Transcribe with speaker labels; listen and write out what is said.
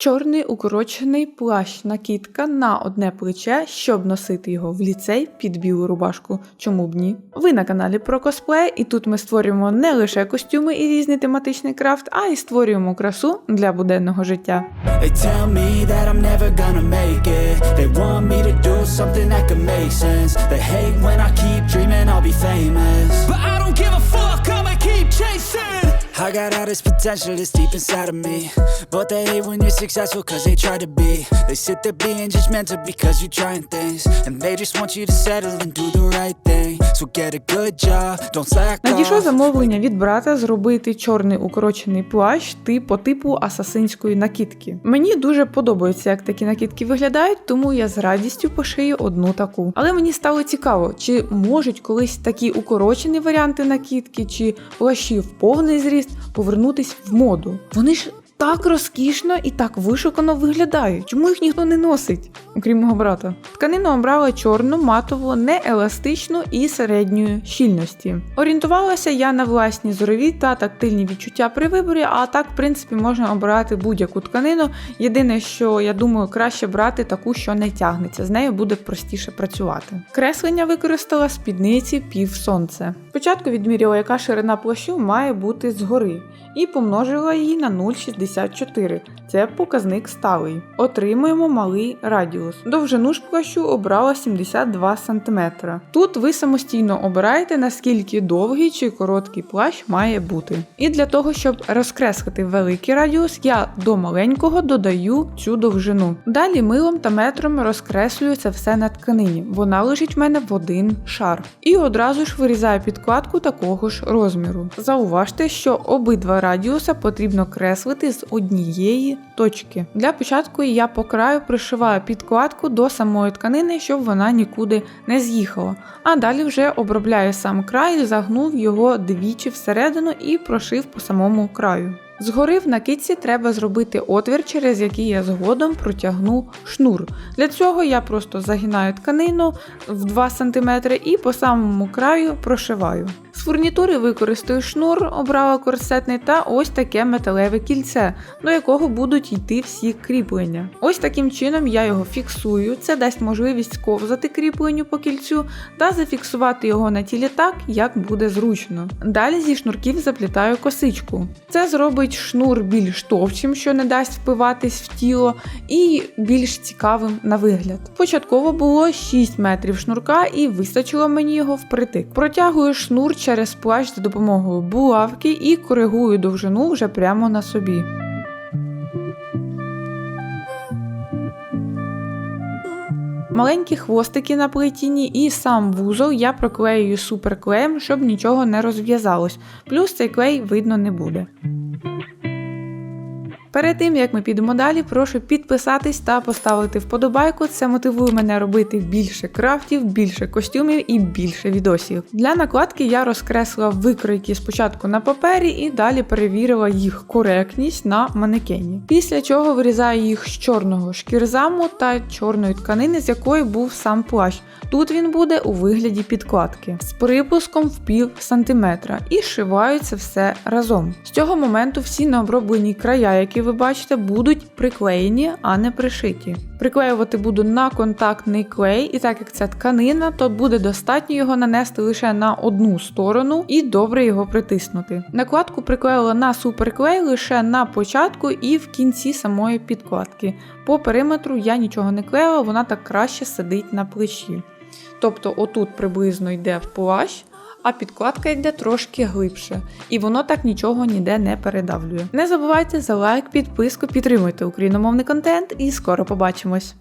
Speaker 1: Чорний укорочений плащ накидка на одне плече, щоб носити його в ліцей під білу рубашку. Чому б ні? Ви на каналі про косплей, і тут ми створюємо не лише костюми і різний тематичний крафт, а й створюємо красу для буденного життя.
Speaker 2: They I got all this potential that's deep inside of me. But they hate when you're successful cause they try to be. They sit there being judgmental because you're trying things. And they just want you to settle and do the right thing.
Speaker 1: Надійшло замовлення від брата зробити чорний укорочений плащ ти по типу асасинської накидки. Мені дуже подобається, як такі накидки виглядають, тому я з радістю пошию одну таку. Але мені стало цікаво, чи можуть колись такі укорочені варіанти накидки чи плащі в повний зріст повернутись в моду. Вони ж. Так розкішно і так вишукано виглядають. Чому їх ніхто не носить, окрім мого брата? Тканину обрала чорну, матову, нееластичну і середньої щільності. Орієнтувалася я на власні зорові та тактильні відчуття при виборі, а так, в принципі, можна обирати будь-яку тканину. Єдине, що я думаю, краще брати таку, що не тягнеться. З нею буде простіше працювати. Креслення використала спідниці пів сонце. Спочатку відміряла, яка ширина плащу має бути згори, і помножила її на 0,64. Це показник сталий. Отримуємо малий радіус. Довжину ж плащу обрала 72 см. Тут ви самостійно обираєте, наскільки довгий чи короткий плащ має бути. І для того, щоб розкреслити великий радіус, я до маленького додаю цю довжину. Далі милом та метром розкреслюю це все на тканині. Вона лежить в мене в один шар. І одразу ж вирізаю підкладку такого ж розміру. Зауважте, що обидва радіуса потрібно креслити з однієї точки. Для початку я по краю пришиваю підкладку до самої тканини, щоб вона нікуди не з'їхала. А далі вже обробляю сам край, загнув його двічі всередину і прошив по самому краю. Згори в накидці треба зробити отвір, через який я згодом протягну шнур. Для цього я просто загинаю тканину в 2 см і по самому краю прошиваю. З фурнітури використаю шнур, обрала корсетний та ось таке металеве кільце, до якого будуть йти всі кріплення. Ось таким чином я його фіксую. Це дасть можливість ковзати кріпленню по кільцю та зафіксувати його на тілі так, як буде зручно. Далі зі шнурків заплітаю косичку. Це зробить шнур більш товчим, що не дасть впиватись в тіло, і більш цікавим на вигляд. Початково було 6 метрів шнурка і вистачило мені його впритик. Протягую шнур через плащ за допомогою булавки і коригую довжину вже прямо на собі. Маленькі хвостики на плетіні і сам вузол я проклеюю суперклеєм, щоб нічого не розв'язалось. Плюс цей клей видно не буде. Перед тим як ми підемо далі, прошу підписатись та поставити вподобайку. Це мотивує мене робити більше крафтів, більше костюмів і більше відосів. Для накладки я розкреслила викройки спочатку на папері і далі перевірила їх коректність на манекені. Після чого вирізаю їх з чорного шкірзаму та чорної тканини, з якої був сам плащ. Тут він буде у вигляді підкладки з припуском в пів сантиметра і шиваю це все разом. З цього моменту всі необроблені края, які ви бачите, будуть приклеєні, а не пришиті. Приклеювати буду на контактний клей, і так як це тканина, то буде достатньо його нанести лише на одну сторону і добре його притиснути. Накладку приклеїла на суперклей лише на початку і в кінці самої підкладки. По периметру я нічого не клеїла, вона так краще сидить на плечі. Тобто, отут приблизно йде плащ, а підкладка йде трошки глибше, і воно так нічого ніде не передавлює. Не забувайте за лайк, підписку, підтримуйте україномовний контент і скоро побачимось!